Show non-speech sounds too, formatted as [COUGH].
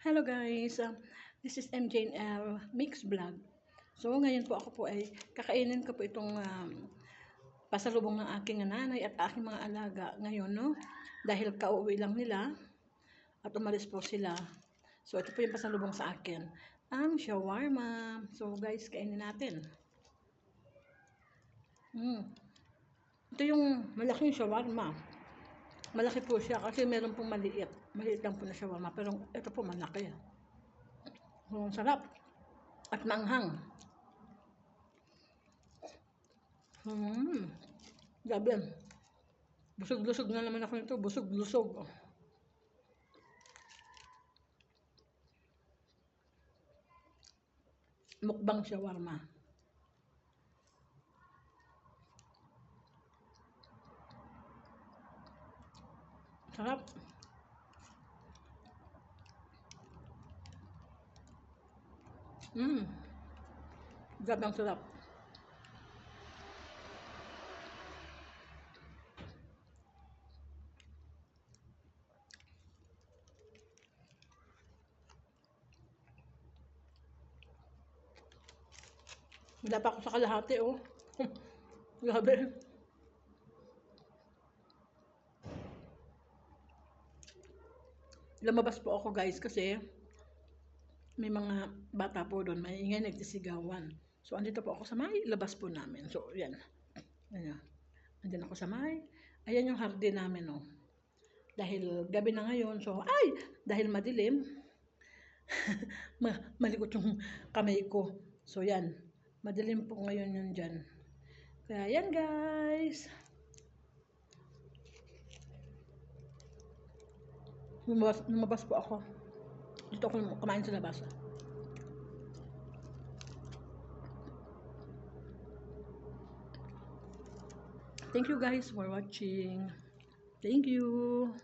Hello guys, uh, this is MJNL Mix Vlog. So ngayon po ako po ay kakainin ko po itong um, pasalubong ng aking nanay at aking mga alaga ngayon no. Dahil kauwi lang nila at umalis po sila. So ito po yung pasalubong sa akin. Ang shawarma. So guys, kainin natin. Mm. Ito yung malaking shawarma. Malaki po siya kasi meron pong maliit. Maliit lang po na shawarma. Pero ito po malaki. Ang sarap. At manghang. Hmm. Grabe. Busog-lusog na naman ako nito. Busog-lusog. Mukbang shawarma. Sarap. Mmm. Grabe ang sarap. Wala pa ako sa kalahati, oh. [LAUGHS] Grabe. Lumabas po ako guys kasi may mga bata po doon, may ingay nagtisigawan. So, andito po ako sa may labas po namin. So, yan. Ayan. Andyan ako sa may. Ayan yung hardin namin, oh. Dahil gabi na ngayon, so, ay! Dahil madilim, [LAUGHS] ma malikot yung kamay ko. So, yan. Madilim po ngayon yun dyan. Kaya, yan guys. Lumabas, lumabas po ako. Dito ako kumain sa labas. Thank you guys for watching. Thank you.